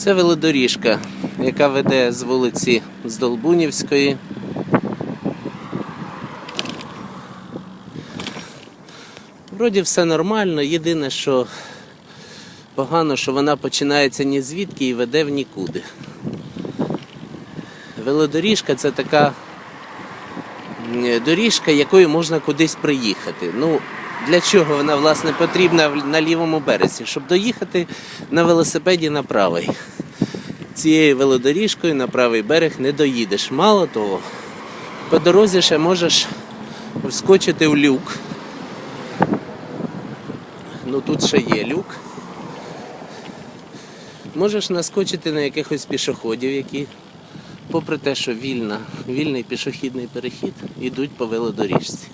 Це велодоріжка, яка веде з вулиці Здолбунівської. Вроді все нормально, єдине, що погано, що вона починається ні звідки і веде в нікуди. Велодоріжка це така доріжка, якою можна кудись приїхати. Ну, для чого вона власне потрібна на лівому березі? Щоб доїхати на велосипеді на правий. Цією велодоріжкою на правий берег не доїдеш. Мало того, по дорозі ще можеш вскочити в люк. Ну тут ще є люк. Можеш наскочити на якихось пішоходів, які, попри те, що вільна, вільний пішохідний перехід, ідуть по велодоріжці.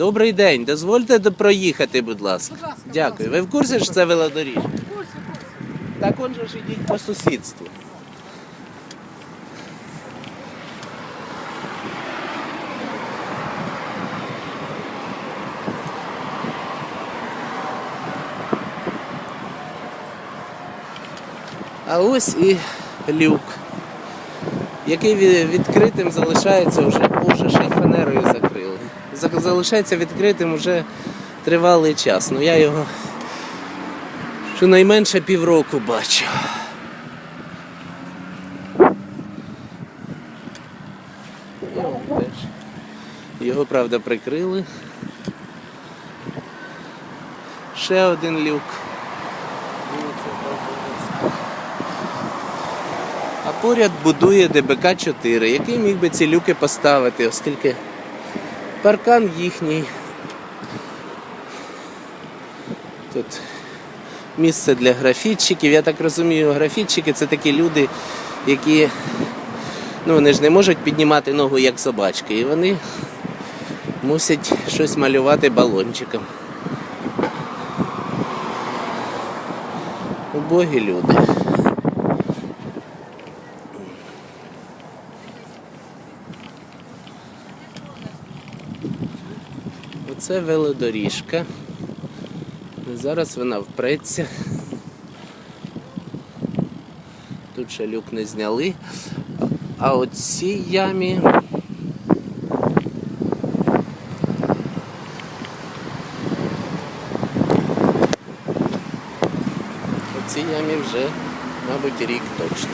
Добрий день, дозвольте проїхати, будь ласка. Будь ласка, будь Дякую. Ви в курсі, що це велодоріжка? Курсі, курсі. Так он же ж ідіть по сусідству. А ось і люк, який відкритим залишається вже, ще й фанерою закрили. За- Залишається відкритим вже тривалий час. Ну я його щонайменше півроку бачу. Його, правда, прикрили. Ще один люк. А поряд будує ДБК-4, який міг би ці люки поставити, оскільки паркан їхній. Тут місце для графітчиків. Я так розумію, графітчики це такі люди, які ну, вони ж не можуть піднімати ногу як собачки, і вони мусять щось малювати балончиком. Убогі люди. Оце велодоріжка. Зараз вона впреться. Тут ще люк не зняли. А от цій ямі. Цій ямі вже, мабуть, рік точно.